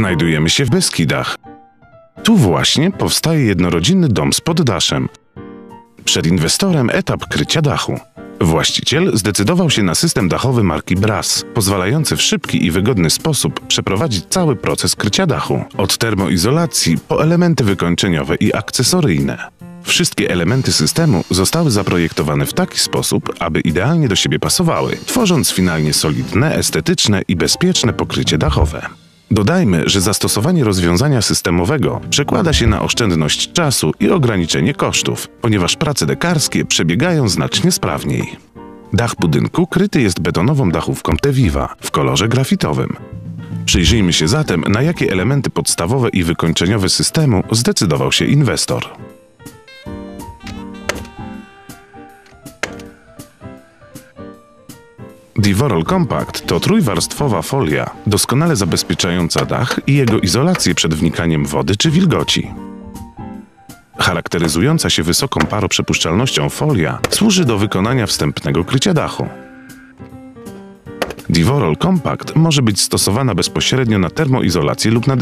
Znajdujemy się w Beskidach. Tu właśnie powstaje jednorodzinny dom z poddaszem. Przed inwestorem etap krycia dachu. Właściciel zdecydował się na system dachowy marki Brass, pozwalający w szybki i wygodny sposób przeprowadzić cały proces krycia dachu. Od termoizolacji po elementy wykończeniowe i akcesoryjne. Wszystkie elementy systemu zostały zaprojektowane w taki sposób, aby idealnie do siebie pasowały, tworząc finalnie solidne, estetyczne i bezpieczne pokrycie dachowe. Dodajmy, że zastosowanie rozwiązania systemowego przekłada się na oszczędność czasu i ograniczenie kosztów, ponieważ prace dekarskie przebiegają znacznie sprawniej. Dach budynku kryty jest betonową dachówką Teviva w kolorze grafitowym. Przyjrzyjmy się zatem, na jakie elementy podstawowe i wykończeniowe systemu zdecydował się inwestor. Divorol Compact to trójwarstwowa folia, doskonale zabezpieczająca dach i jego izolację przed wnikaniem wody czy wilgoci. Charakteryzująca się wysoką paroprzepuszczalnością folia służy do wykonania wstępnego krycia dachu. Divorol Compact może być stosowana bezpośrednio na termoizolację lub na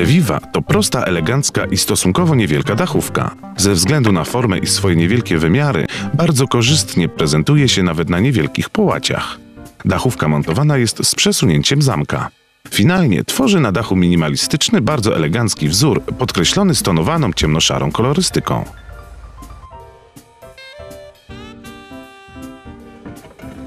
Teviva to prosta, elegancka i stosunkowo niewielka dachówka. Ze względu na formę i swoje niewielkie wymiary, bardzo korzystnie prezentuje się nawet na niewielkich połaciach. Dachówka montowana jest z przesunięciem zamka. Finalnie tworzy na dachu minimalistyczny, bardzo elegancki wzór, podkreślony stonowaną ciemnoszarą kolorystyką.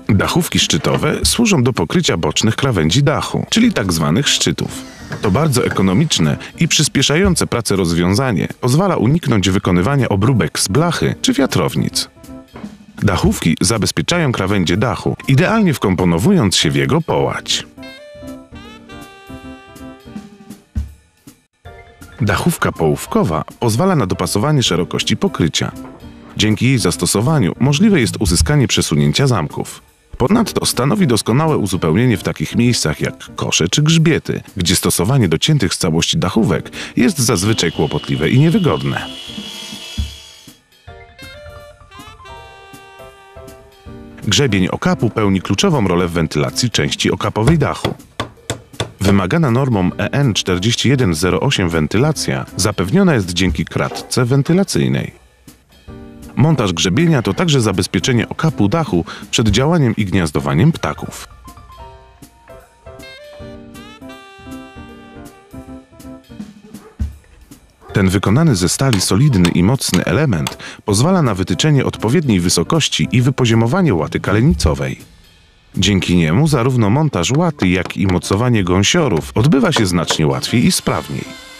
Dachówki szczytowe służą do pokrycia bocznych krawędzi dachu, czyli tzw. szczytów. To bardzo ekonomiczne i przyspieszające pracę rozwiązanie pozwala uniknąć wykonywania obróbek z blachy czy wiatrownic. Dachówki zabezpieczają krawędzie dachu, idealnie wkomponowując się w jego połać. Dachówka połówkowa pozwala na dopasowanie szerokości pokrycia. Dzięki jej zastosowaniu możliwe jest uzyskanie przesunięcia zamków. Ponadto stanowi doskonałe uzupełnienie w takich miejscach jak kosze czy grzbiety, gdzie stosowanie dociętych z całości dachówek jest zazwyczaj kłopotliwe i niewygodne. Grzebień okapu pełni kluczową rolę w wentylacji części okapowej dachu. Wymagana normą EN 4108 wentylacja zapewniona jest dzięki kratce wentylacyjnej. Montaż grzebienia to także zabezpieczenie okapu dachu przed działaniem i gniazdowaniem ptaków. Ten wykonany ze stali solidny i mocny element pozwala na wytyczenie odpowiedniej wysokości i wypoziomowanie łaty kalenicowej. Dzięki niemu zarówno montaż łaty, jak i mocowanie gąsiorów odbywa się znacznie łatwiej i sprawniej.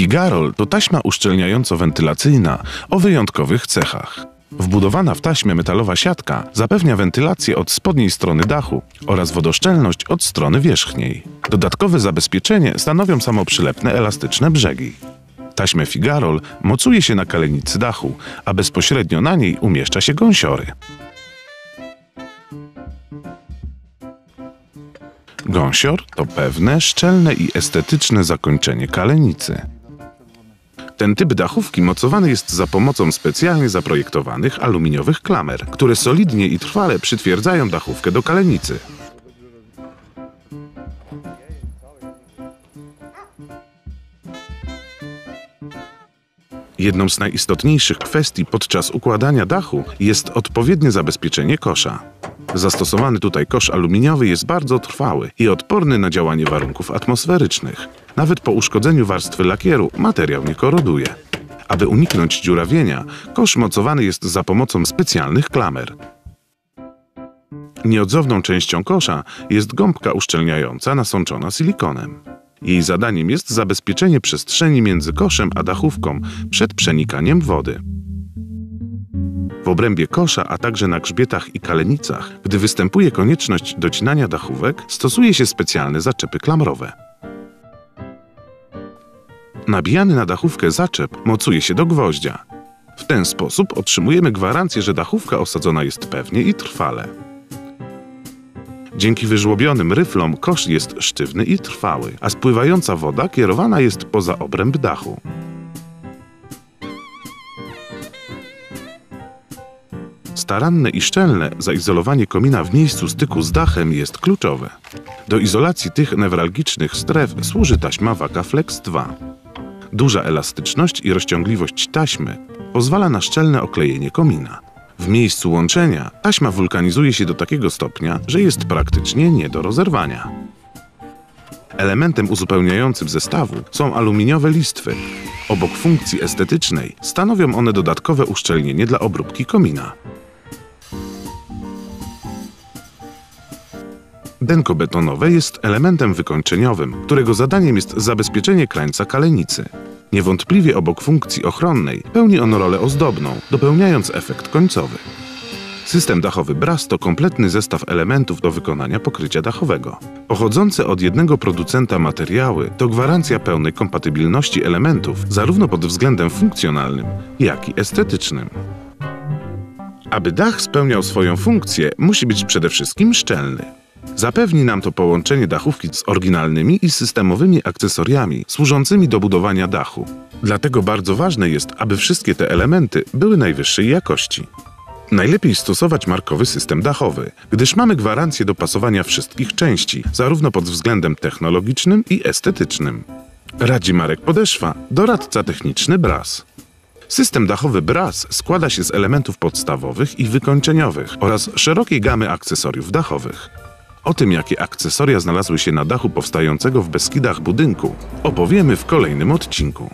Figarol to taśma uszczelniająco-wentylacyjna o wyjątkowych cechach. Wbudowana w taśmę metalowa siatka zapewnia wentylację od spodniej strony dachu oraz wodoszczelność od strony wierzchniej. Dodatkowe zabezpieczenie stanowią samoprzylepne elastyczne brzegi. Taśmę Figarol mocuje się na kalenicy dachu, a bezpośrednio na niej umieszcza się gąsiory. Gąsior to pewne, szczelne i estetyczne zakończenie kalenicy. Ten typ dachówki mocowany jest za pomocą specjalnie zaprojektowanych aluminiowych klamer, które solidnie i trwale przytwierdzają dachówkę do kalenicy. Jedną z najistotniejszych kwestii podczas układania dachu jest odpowiednie zabezpieczenie kosza. Zastosowany tutaj kosz aluminiowy jest bardzo trwały i odporny na działanie warunków atmosferycznych. Nawet po uszkodzeniu warstwy lakieru materiał nie koroduje. Aby uniknąć dziurawienia, kosz mocowany jest za pomocą specjalnych klamer. Nieodzowną częścią kosza jest gąbka uszczelniająca nasączona silikonem. Jej zadaniem jest zabezpieczenie przestrzeni między koszem a dachówką przed przenikaniem wody. W obrębie kosza, a także na grzbietach i kalenicach, gdy występuje konieczność docinania dachówek, stosuje się specjalne zaczepy klamrowe. Nabijany na dachówkę zaczep mocuje się do gwoździa. W ten sposób otrzymujemy gwarancję, że dachówka osadzona jest pewnie i trwale. Dzięki wyżłobionym ryflom kosz jest sztywny i trwały, a spływająca woda kierowana jest poza obręb dachu. Staranne i szczelne zaizolowanie komina w miejscu styku z dachem jest kluczowe. Do izolacji tych newralgicznych stref służy taśma Waka Flex 2. Duża elastyczność i rozciągliwość taśmy pozwala na szczelne oklejenie komina. W miejscu łączenia taśma wulkanizuje się do takiego stopnia, że jest praktycznie nie do rozerwania. Elementem uzupełniającym zestawu są aluminiowe listwy. Obok funkcji estetycznej stanowią one dodatkowe uszczelnienie dla obróbki komina. Denko betonowe jest elementem wykończeniowym, którego zadaniem jest zabezpieczenie krańca kalenicy. Niewątpliwie obok funkcji ochronnej pełni on rolę ozdobną, dopełniając efekt końcowy. System dachowy BRAS to kompletny zestaw elementów do wykonania pokrycia dachowego. Pochodzące od jednego producenta materiały to gwarancja pełnej kompatybilności elementów zarówno pod względem funkcjonalnym, jak i estetycznym. Aby dach spełniał swoją funkcję, musi być przede wszystkim szczelny. Zapewni nam to połączenie dachówki z oryginalnymi i systemowymi akcesoriami służącymi do budowania dachu. Dlatego bardzo ważne jest, aby wszystkie te elementy były najwyższej jakości. Najlepiej stosować markowy system dachowy, gdyż mamy gwarancję dopasowania wszystkich części, zarówno pod względem technologicznym i estetycznym. Radzi Marek Podeszwa, doradca techniczny BRAS. System dachowy BRAS składa się z elementów podstawowych i wykończeniowych oraz szerokiej gamy akcesoriów dachowych. O tym, jakie akcesoria znalazły się na dachu powstającego w Beskidach budynku, opowiemy w kolejnym odcinku.